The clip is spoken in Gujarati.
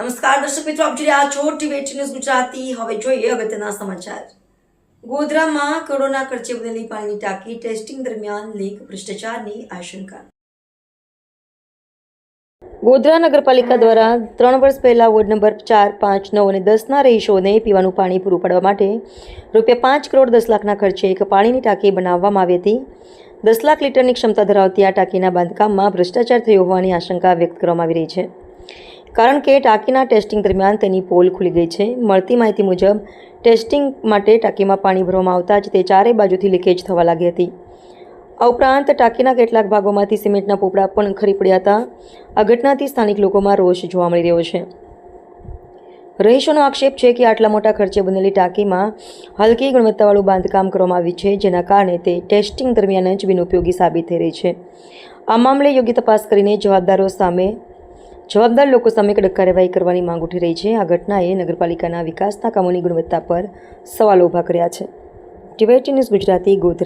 નમસ્કાર દર્શક મિત્રો, આપ જોઈ રહ્યા છો ટીવી ન્યૂઝ ગુજરાતી. હવે જોઈએ અગત્યના સમાચાર. ગોધરામાં કરોડોના ખર્ચે બનેલી પાણીની ટાંકી ટેસ્ટિંગ દરમિયાન લીક ભ્રષ્ટાચારની આશંકા. ગોધરા નગરપાલિકા દ્વારા ત્રણ વર્ષ પહેલાં વોર્ડ નંબર ચાર, પાંચ, નવ અને દસના રહીશોને પીવાનું પાણી પૂરું પાડવા માટે રૂપિયા પાંચ કરોડ દસ લાખના ખર્ચે એક પાણીની ટાંકી બનાવવામાં આવી હતી. દસ લાખ લીટરની ક્ષમતા ધરાવતી આ ટાંકીના બાંધકામમાં ભ્રષ્ટાચાર થયો હોવાની આશંકા વ્યક્ત કરવામાં આવી રહી છે. કારણ કે ટાંકીના ટેસ્ટિંગ દરમિયાન તેની પોલ ખુલી ગઈ છે. મળતી માહિતી મુજબ, ટેસ્ટિંગ માટે ટાંકીમાં પાણી ભરવામાં આવતા જ તે ચારેય બાજુથી લીકેજ થવા લાગી હતી. આ ઉપરાંત ટાંકીના કેટલાક ભાગોમાંથી સિમેન્ટના પોપડા પણ ખરી પડ્યા હતા. આ ઘટનાથી સ્થાનિક લોકોમાં રોષ જોવા મળી રહ્યો છે. રહીશોનો આક્ષેપ છે કે આટલા મોટા ખર્ચે બનેલી ટાંકીમાં હલકી ગુણવત્તાવાળું બાંધકામ કરવામાં આવ્યું છે, જેના કારણે તે ટેસ્ટિંગ દરમિયાન જ બિનઉપયોગી સાબિત થઈ રહી છે. આ મામલે યોગ્ય તપાસ કરીને જવાબદારો સામે જવાબદાર લોકો સામે કડક કાર્યવાહી કરવાની માંગ ઉઠી રહી છે. આ ઘટનાએ નગરપાલિકાના વિકાસના કામોની ગુણવત્તા પર સવાલો ઊભા કર્યા છે. TYT news Gujarati Godhra.